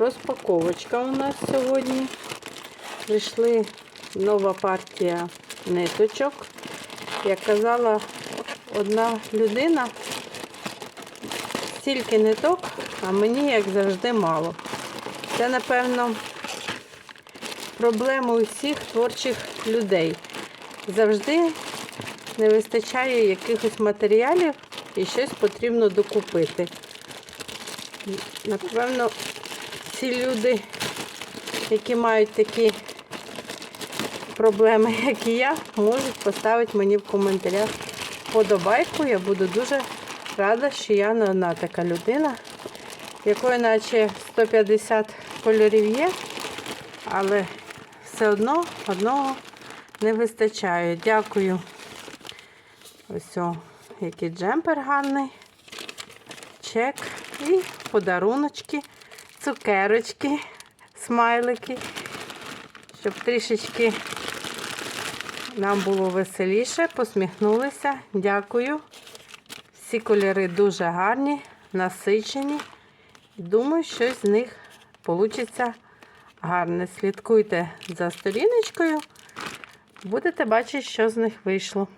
Розпаковочка у нас сьогодні. Прийшли нова партія ниточок. Як казала одна людина, стільки ниток, а мені, як завжди, мало. Це, напевно, проблема усіх творчих людей. Завжди не вистачає якихось матеріалів і щось потрібно докупити. Напевно, ці люди, які мають такі проблеми, як і я, можуть поставити мені в коментарях подобайку. Я буду дуже рада, що я не одна така людина, якої наче 150 кольорів є, але все одно одного не вистачає. Дякую. Ось який джемпер гарний. Чек і подаруночки, цукерочки, смайлики, щоб трішечки нам було веселіше, посміхнулися. Дякую. Всі кольори дуже гарні, насичені. Думаю, щось з них вийде гарне. Слідкуйте за сторіночкою, будете бачити, що з них вийшло.